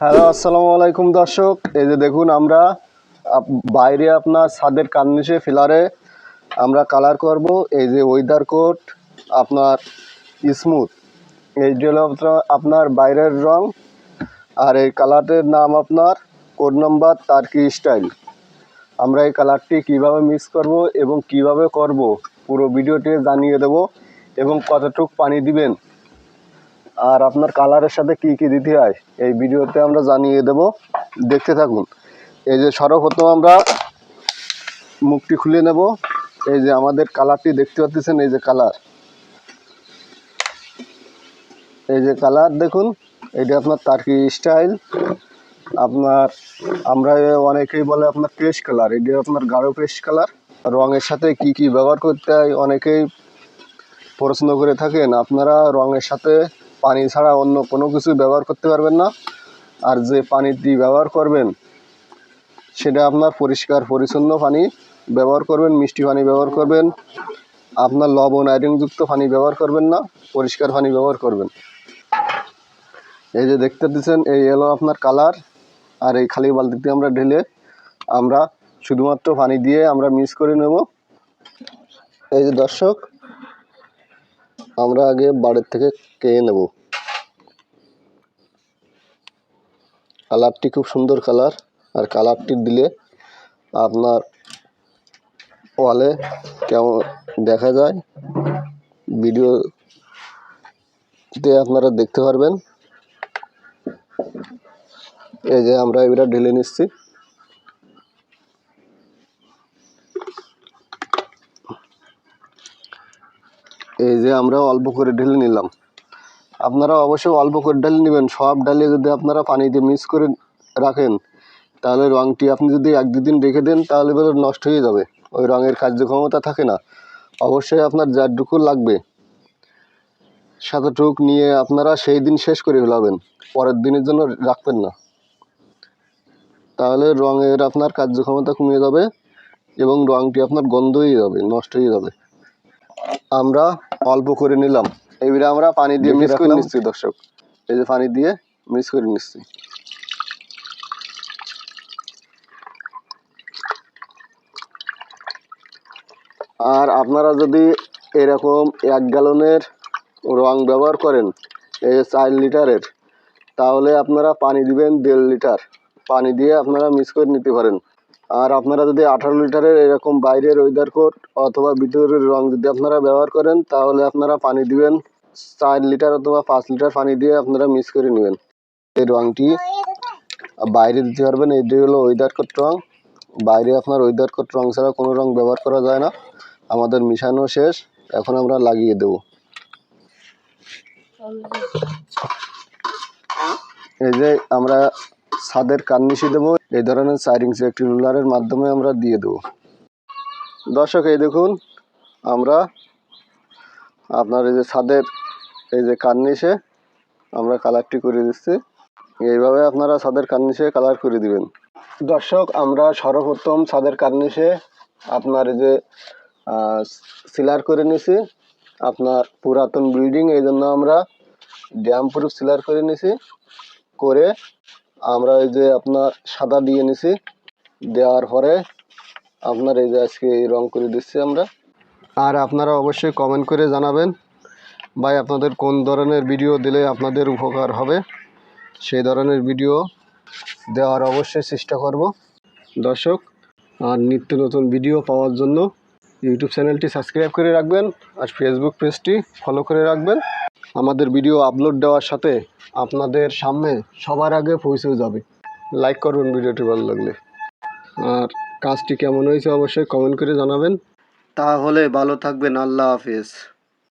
Hello, আসসালামু আলাইকুম দর্শক। এই যে দেখুন আমরা বাইরে আপনার ছাদের কার্নিশে, ফিলারে আমরা কালার করব। এই যে ওয়েদার কোট আপনার স্মুথ এই হলো আপনার- বাইরের রং আর এই কালারের নাম আপনার কোড নাম্বার তার্কি স্টাইল আমরা এই কালারটি কীভাবে মিক্স করব এবং কীভাবে করব পুরো ভিডিওটি জানিয়ে দেব এবং কতটুকু পানি দিবেন আর আপনার কালারের সাথে কি কি দিতে হয়, এই ভিডিওতে আমরা জানিয়ে দেব। দেখতে থাকুন। এই যে সর্বপ্রথম আমরা মুখটি খুলে নেব। এই যে আমাদের কালারটি দেখতে পাচ্ছেন, এই যে কালার এই যে কালার দেখুন, এটা আপনার তার্কি স্টাইল আপনার, আমরা অনেকেই বলে আপনার পেস্ট কালার এটা আপনার গাঢ় পেস্ট কালার রঙের সাথে কি কি ব্যবহার করতে হয়, অনেকেই প্রশ্ন করে থাকেন, আপনারা রঙের সাথে পানি ছাড়া অন্য কোনো কিছু ব্যবহার করতে পারবেন না। আর যে পানিটি ব্যবহার করবেন, সেটা আপনার পরিষ্কার, পরিচ্ছন্ন পানি ব্যবহার করবেন, মিষ্টি পানি ব্যবহার করবেন। আপনার লবণ, আয়রনযুক্ত পানি ব্যবহার করবেন না, পরিষ্কার পানি ব্যবহার করবেন। এই যে দেখতে দিচ্ছেন এই এলো আপনার কালার। আর এই খালি বালতিতে আমরা ঢেলে আমরা শুধুমাত্র পানি দিয়ে আমরা মিক্স করে নেব। এই যে দর্শক আমরা আগে বাড়ির থেকে খেয়ে নেব। কালারটি খুব সুন্দর কালার, আর কালারটি দিলে আপনার ওয়ালে কেমন দেখা যায়। ভিডিওতে আপনারা দেখতে পারবেন। এই যে আমরা এবার ঢেলে নিচ্ছি। যে আমরা অল্প করে ঢেলে নিলাম। আপনারা অবশ্যই অল্প করে ডাল নেবেন। সব ডালে যদি আপনারা পানি দিয়ে মিক্স করে রাখেন, তাহলে রঙটি আপনি যদি এক দুদিন রেখে দেন, তাহলে এবার নষ্ট হয়ে যাবে। ওই রঙের কার্যক্ষমতা থাকে না। অবশ্যই আপনার যারটুকু লাগবে সাতটুক নিয়ে আপনারা সেই দিন শেষ করে ফেলাবেন। পরের দিনের জন্য রাখবেন না। তাহলে রঙের আপনার কার্যক্ষমতা কমে যাবে এবং রঙটি আপনার গন্ধ হয়ে যাবে, নষ্ট হয়ে যাবে। আমরা অল্প করে নিলাম। এবারে আমরা পানি দিয়ে মিক্স করে নিচ্ছি দর্শক। এই যে পানি দিয়ে মিক্স করে নিচ্ছি। আর আপনারা যদি এরকম এক গ্যালনের রং ব্যবহার করেন এই যে চার লিটারের তাহলে আপনারা পানি দিবেন দেড় লিটার। পানি দিয়ে আপনারা মিক্স করে নিতে পারেন। আর আপনারা যদি আঠারো লিটারের এরকম বাইরের ওয়েদার কোট অথবা ভিতরের রং যদি আপনারা ব্যবহার করেন, তাহলে আপনারা পানি দিবেন। চার লিটার অথবা পাঁচ লিটার পানি দিয়ে আপনারা মিক্স করে নেবেন। এই রংটি বাইরে দিতে পারবেন এটি হলো ওয়েদার কোট রং। বাইরে আপনার ওয়েদার কোট রং ছাড়া কোনো রং ব্যবহার করা যায় না। আমাদের মিশানো শেষ, এখন আমরা লাগিয়ে দেব। এই যে আমরা ছাদের কার্নিশি দেবো। এই ধরনের ইঞ্চি একটি রুলারের মাধ্যমে আমরা দিয়ে দেবো। দর্শক, এই দেখুন, আমরা আপনার এই যে ছাদের এই যে কার্নিশে আমরা কালারটি করে দিচ্ছি। এইভাবে আপনারা ছাদের কার্নিশে কালার করে দিবেন। দর্শক, আমরা সর্বপ্রথম ছাদের কার্নিশে আপনার এই যে সিলার করে নিছি। আপনার পুরাতন বিল্ডিং এই জন্য আমরা ড্যাম প্রুফ সিলার করে নিছি। করে আমরা এই যে আপনার সাদা দিয়ে নিছি, দেওয়ার পরে আপনার এই যে আজকে এই রং করে দিচ্ছি আমরা। আর আপনারা অবশ্যই কমেন্ট করে জানাবেন, ভাই আপনাদের কোন ধরনের ভিডিও দিলে আপনাদের উপকার হবে? সেই ধরনের ভিডিও দেওয়ার অবশ্যই চেষ্টা করব। দর্শক, আর নিত্য নতুন ভিডিও পাওয়ার জন্য ইউটিউব চ্যানেলটি সাবস্ক্রাইব করে রাখবেন, আর ফেসবুক পেজটি ফলো করে রাখবেন। আমাদের ভিডিও আপলোড দেওয়ার সাথে আপনাদের সামনে সবার আগে পৌঁছেও যাবে। লাইক করুন ভিডিওটি ভালো লাগলে। আর কাজটি কেমন হয়েছে অবশ্যই কমেন্ট করে জানাবেন। তাহলে ভালো থাকবেন, আল্লাহ হাফিজ।